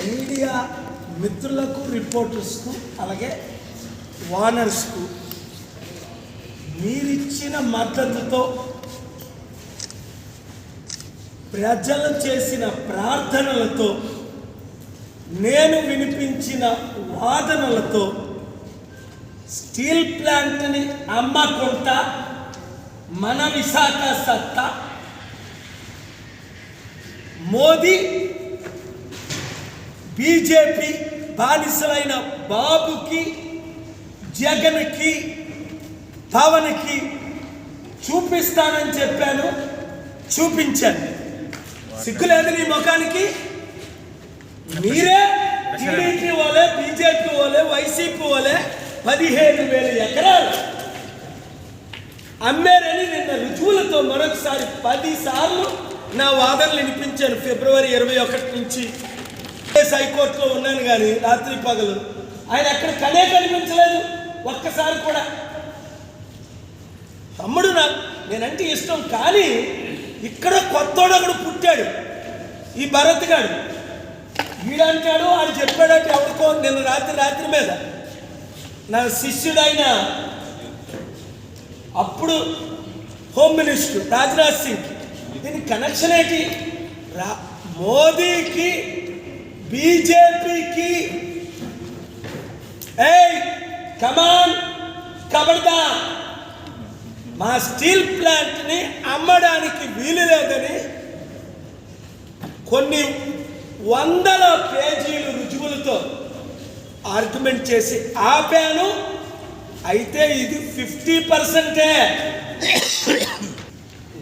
Media మిత్రులకు రిపోర్టర్స్కు అలాగే వానర్స్కు మీరిచ్చిన మద్దతుతో ప్రజలు చేసిన ప్రార్థనలతో నేను వినిపించిన వాదనలతో స్టీల్ ప్లాంట్ని అమ్మకుంటా మన విశాఖ సత్తా మోదీ బీజేపీ బానిసలైన బాబుకి జగన్కి పవన్కి చూపిస్తానని చెప్పాను. చూపించాను సిగ్గులేదు నీ ముఖానికి? మీరే టీడీపీ వాళ్ళే బీజేపీ వాళ్ళే వైసీపీ వాళ్ళే పదిహేను వేల ఎకరాలు అమ్మారని నిన్న రుజువులతో మరొకసారి పది సార్లు నా వాదనలు వినిపించాను. ఫిబ్రవరి ఇరవై ఒకటి నుంచి కేసు హైకోర్టులో ఉన్నాను కానీ రాత్రి పగలు. ఆయన ఎక్కడ కనే కనిపించలేదు ఒక్కసారి కూడా. తమ్ముడు నాకు నేనంటే ఇష్టం కానీ ఇక్కడ కొత్తోడు ఒకడు పుట్టాడు ఈ భరత్ గాడు. వీడంటాడు ఆయన చెప్పాడట ఎవరికో నిన్న రాత్రి రాత్రి మీద. నా శిష్యుడైన అప్పుడు హోమ్ మినిస్టర్ రాజ్నాథ్ సింగ్. దీని కనెక్షన్ ఏంటి? రా మోదీకి బీజేపీకి ఏయ్ కమాన్ కబడదా మా స్టీల్ ప్లాంట్ని అమ్మడానికి వీలు లేదని కొన్ని వందల పేజీలు రుజువులతో ఆర్గ్యుమెంట్ చేసి ఆపాను. అయితే ఇది ఫిఫ్టీ పర్సెంటే.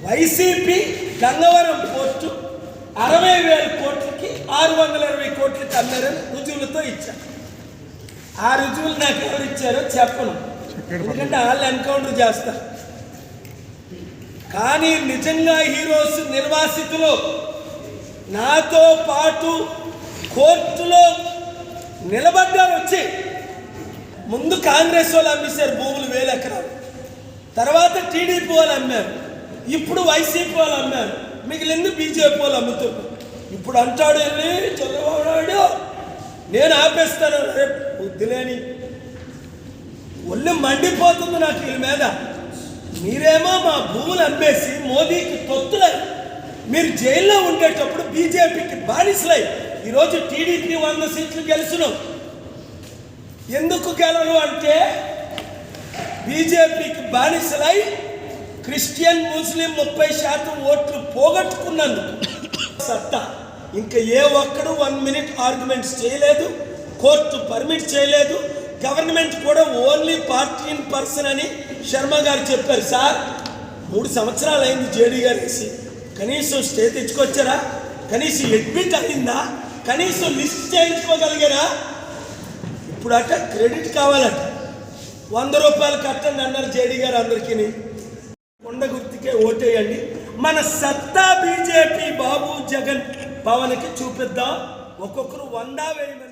వైసీపీ గంగవరం పోస్టు అరవై వేల కోట్లకి ఆరు వందల ఇరవై కోట్లకి అమ్మారని రుజువులతో ఇచ్చారు ఆ రుజువులు నాకు ఎవరు ఇచ్చారో చెప్పను. ఎందుకంటే వాళ్ళు ఎన్కౌంటర్ చేస్తారు కానీ నిజంగా హీరోస్ నిర్వాసితులు నాతో పాటు కోర్టులో నిలబడ్డారు వచ్చి. ముందు కాంగ్రెస్ వాళ్ళు అమ్మేశారు భూములు వేల ఎకరాలు. తర్వాత టీడీపీ వాళ్ళు అమ్మారు. ఇప్పుడు వైసీపీ వాళ్ళు అమ్మారు. మిగిలింది బీజేపీ వాళ్ళు అమ్ముతారు ఇప్పుడు అంటాడు వెళ్ళి చంద్రబాబు నాయుడు నేను ఆపేస్తాను. రేపు బుద్ధిలేని ఒళ్ళు మండిపోతుంది నాకు వీళ్ళ మీద. మీరేమో మా భూములు అమ్మేసి మోదీకి తొత్తులై మీరు జైల్లో ఉండేటప్పుడు బీజేపీకి బానిసలై ఈరోజు టీడీపీ వంద సీట్లు గెలిచినాం ఎందుకు గెలరు అంటే బీజేపీకి బానిసలై క్రిస్టియన్ ముస్లిం ముప్పై శాతం ఓట్లు పోగొట్టుకున్నందుకు సత్తా. ఇంకా ఏ ఒక్కడు వన్ మినిట్ ఆర్గ్యుమెంట్స్ చేయలేదు కోర్టు పర్మిట్ చేయలేదు. గవర్నమెంట్ కూడా ఓన్లీ పార్టీ ఇన్ పర్సన్ అని శర్మ గారు చెప్పారు. సార్ మూడు సంవత్సరాలు అయింది జేడీ గారు వేసి కనీసం స్టే తెచ్చుకొచ్చారా? కనీసం అడ్మిట్ అయిందా? కనీసం లిస్ట్ చేయించుకోగలిగారా? ఇప్పుడు అట క్రెడిట్ కావాలట. వంద రూపాయలు కట్టండి అన్నారు జేడీ గారు అందరికీ కొండ గుర్తుకే ఓటేయండి. మన సత్తా బీజేపీ బాబు జగన్ పవన్కి చూపిద్దాం. ఒక్కొక్కరు వంద వేయమని